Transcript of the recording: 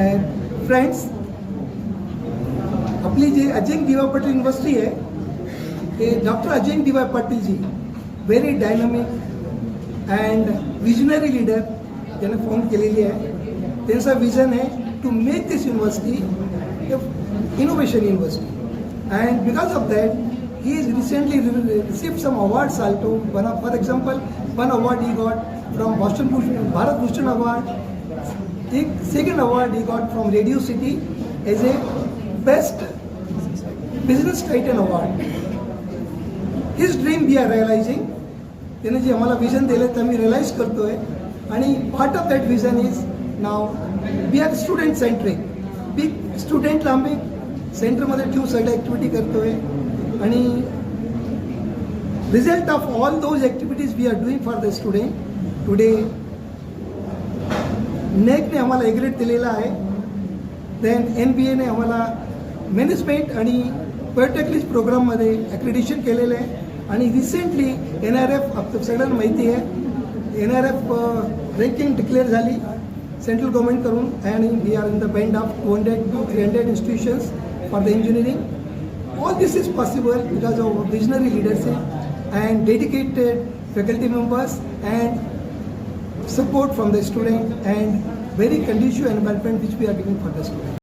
Friends अपनी जी अजय दिवा Patel university है, ये doctor Ajinkya D Y Patilji very dynamic and visionary leader जैसे फॉर्म के लिए है। त्यांचा विजन है to make this university innovation university and because of that he is recently receive some awards also one for example one award he got from Boston Bhushan Bharat Bhushan award The second award he got from Radio City as a Best Business Titan Award. His dream we are realizing. त्याने जे आम्हाला vision दिलं ते आम्ही realise करतोय आणि part of that vision is now we are student centric big स्टुडंटला आम्ही सेंटरमध्ये ठेवून सगळ्या ॲक्टिव्हिटी करतोय आणि result of all those activities we are doing for the student today नेकने आम्हाला एग्रेट दिलेला आहे. देन एन बी एने आम्हाला मॅनेजमेंट आणि पॉलिटेक्निक प्रोग्राममध्ये ॲक्रेडिशन केलेलं आहे. आणि रिसेंटली एन आर एफ आप सगळ्यांना माहिती आहे N R F ranking declare झाली सेंट्रल गव्हर्नमेंट करून आणि we are in the band of two hundred to three hundred institutions for the engineering all this is possible because of visionary leadership and dedicated faculty members and support from the student and very conducive environment which we are giving for the student.